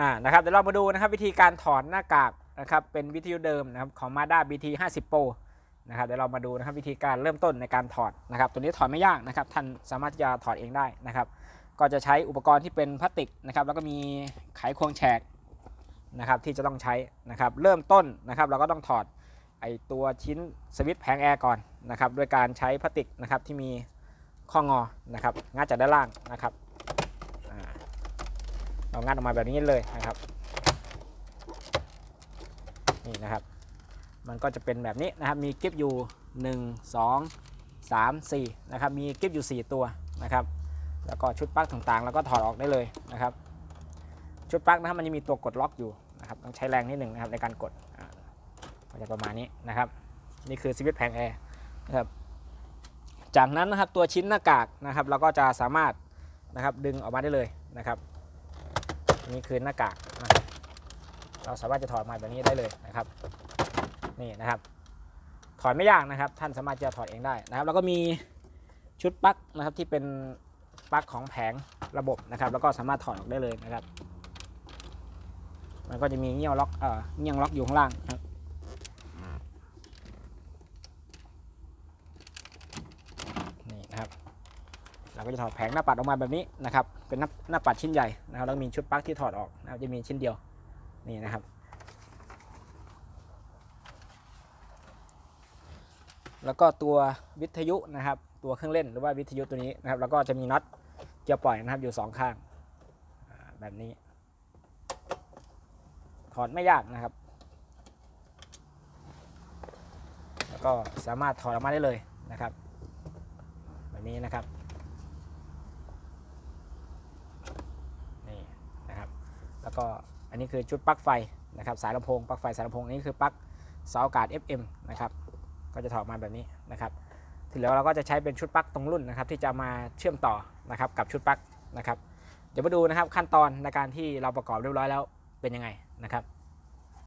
อ่านะครับเดี๋ยวเรามาดูนะครับวิธีการถอดหน้ากากนะครับเป็นวิทยุเดิมนะครับของ Mazda BT 50 Pro นะครับเดี๋ยวเรามาดูนะครับวิธีการเริ่มต้นในการถอดนะครับตัวนี้ถอดไม่ยากนะครับท่านสามารถที่จะถอดเองได้นะครับ ก็จะใช้อุปกรณ์ที่เป็นพลาสติกนะครับแล้วก็มีไขควงแฉกนะครับที่จะต้องใช้นะครับเริ่มต้นนะครับเราก็ต้องถอดไอตัวชิ้นสวิตช์แผงแอร์ก่อนนะครับด้วยการใช้พลาสติกนะครับที่มีข้องอนะครับงัดจากด้านล่างนะครับ เรางัดออกมาแบบนี้เลยนะครับนี่นะครับ มันก็จะเป็นแบบนี้นะครับ มีกิฟอยู่ 1 2 3 4นะครับ มีกิฟอยู่ 4 ตัวนะครับ แล้วก็ชุดปลั๊กต่างๆ แล้วก็ถอดออกได้เลยนะครับ ชุดปลั๊กนะครับมันจะมีตัวกดล็อกอยู่นะครับ ต้องใช้แรงนิดหนึ่งนะครับในการกดอาก็จะประมาณนี้นะครับ นี่คือสวิตช์แผงแอร์นะครับ จากนั้นนะครับตัวชิ้นหน้ากากนะครับ เราก็จะสามารถนะครับดึงออกมาได้เลยนะครับ นี่คือหน้ากากนะครับเราสามารถจะถอดมาแบบนี้ได้เลยนะครับ นี่นะครับ ถอดไม่ยากนะครับ ท่านสามารถจะถอดเองได้นะครับ แล้วก็มีชุดปลั๊กนะครับที่เป็นปลั๊กของแผงระบบนะครับ แล้วก็สามารถถอดออกได้เลยนะครับ มันก็จะมีเงี้ยวล็อกเอ่อเงี้ยงล็อกอยู่ข้างล่างครับนี่นะครับ เราก็จะถอดแผงหน้าปัดออกมาแบบนี้นะครับ เป็นหน้าหน้าปัดชิ้นใหญ่นะครับแล้วมีชุดปลั๊กที่ถอดออกนะครับจะมีชิ้นเดียวนี่นะครับแล้วก็ตัววิทยุนะครับ ตัวเครื่องเล่นหรือว่าวิทยุตัวนี้นะครับ แล้วก็จะมีน็อตเกี่ยวปล่อยนะครับอยู่สองข้างแบบนี้ ถอดไม่ยากนะครับ แล้วก็สามารถถอดออกมาได้เลยนะครับ แบบนี้นะครับนี่นะครับ แล้วก็อันนี้คือชุดปลั๊กไฟนะครับสายลำโพงปลั๊กไฟสายลำโพงนี้คือปลั๊กเสาอากาศ FM นะครับก็จะถอดมาแบบนี้นะครับทีเหลือเราก็จะใช้เป็นชุดปลั๊กตรงรุ่นนะครับที่จะมาเชื่อมต่อนะครับกับชุดปลั๊กนะครับเดี๋ยวมาดูนะครับขั้นตอนในการที่เราประกอบเรียบร้อยแล้วเป็นยังไงนะครับ